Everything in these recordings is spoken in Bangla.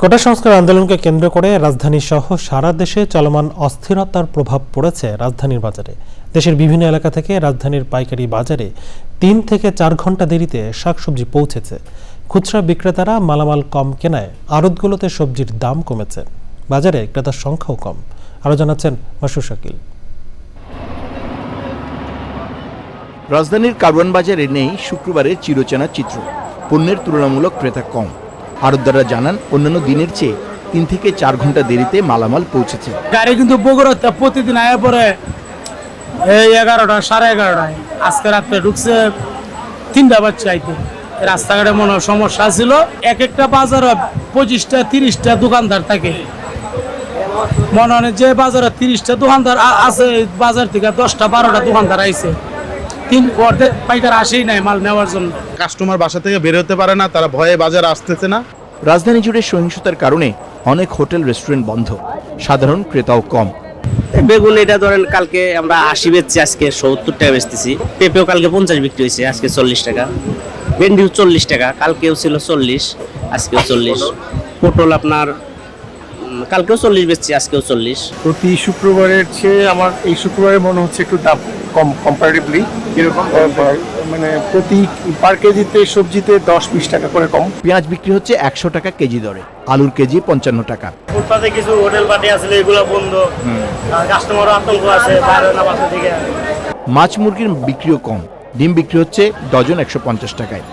কোটা সংস্কার আন্দোলনকে কেন্দ্র করে রাজধানী সহ সারা দেশে চলমান অস্থিরতার প্রভাব পড়েছে রাজধানীর বাজারে। দেশের বিভিন্ন এলাকা থেকে রাজধানীর পাইকারি বাজারে তিন থেকে চার ঘণ্টা দেরিতে শাকসবজি পৌঁছেছে। খুচরা বিক্রেতারা মালামাল কম কেনায় আড়তগুলোতে সবজির দাম কমেছে। বাজারে ক্রেতার সংখ্যাও কম। আরও জানাচ্ছেন মাসুর শাকিল। রাজধানীর কারওয়ান বাজারে নেই শুক্রবারের চিরচেনা চিত্র। পণ্যের তুলনামূলক ক্রেতা কম। আড়তদাররা জানান, অন্যান্য দিনের চেয়ে তিন থেকে চার ঘণ্টা দেরিতে মালামাল পৌঁছেছে। গাড়ি কিন্তু বগুড়াতে প্রতিদিন আয়া পরে এই এগারোটা, সাড়ে এগারোটায়। আজকে রাত্রে ঢুকছে তিনটা বাচ্চা আইতে। রাস্তাঘাটে মনে হয় সমস্যা ছিল। এক একটা বাজারে পঁচিশটা, তিরিশটা দোকানদার থাকে। মনে হয় যে বাজারে তিরিশটা দোকানদার আছে, বাজার থেকে দশটা, বারোটা দোকানদার আইছে। তিন অর্ধেক পাইকার আসেই নাই মাল নেওয়ার জন্য। কাস্টমার বাসা থেকে বের হতে পারে না তারা ভয়ে বাজারে আসতেছে না। রাজধানী জুড়ে সহিংসতার কারণে অনেক হোটেল রেস্টুরেন্ট বন্ধ। সাধারণ ক্রেতাও কম। বেগুন এটা ধরেন কালকে আমরা আশি বেচছি আজকে সত্তর টাকা বেচতেছি। পেঁপেও কালকে পঞ্চাশ বিক্রি হয়েছে আজকে চল্লিশ টাকা। ভেন্ডিও চল্লিশ টাকা কালকেও ছিল চল্লিশ আজকেও চল্লিশ। পটল আপনার কালকেও চল্লিশ বেচছি আজকেও চল্লিশ। প্রতি শুক্রবারের চেয়ে আমার এই শুক্রবারে মনে হচ্ছে একটু দাম কম কম্পারেটিভলি এরকম মানে প্রতি পার কেজিতে সবজিতে দশ বিশ টাকা করে কম। পেঁয়াজ বিক্রি হচ্ছে একশো টাকা কেজি দরে আলুর কেজি পঞ্চান্ন টাকা। ফুটপাতে কিছু হোটেল পার্টি আসলে এগুলো বন্ধ। কাস্টমারও আতঙ্ক আছে বাইরে না বাসা থেকে মাছ মুরগির বিক্রিও কম ডিম বিক্রি হচ্ছে ডজন একশো পঞ্চাশ টাকায়।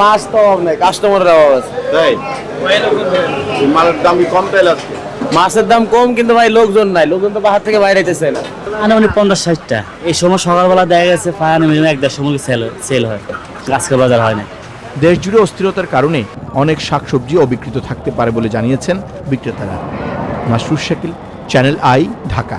মাছ তো অভাব নাই কাস্টমারের অভাব আছে। তাই? মালের দাম কম পেলে আজকে মাছের দাম কম কিন্তু ভাই লোকজন নাই। লোকজন তো বাহার থেকে বাইরে যেতেছে না। আনুমানিক পঞ্চাশ ষাটটা এই সময় সকালবেলা দেখা গেছে ফায়ার মিনিমাম এক দেড়শো মুরগি সেল সেল হয়। আজকে বাজার হয় না দেশ জুড়ে অস্থিরতার কারণে অনেক শাকসবজি অবিকৃত থাকতে পারে বলে জানিয়েছেন বিক্রেতারা। Masrur Shakil channel I Dhaka.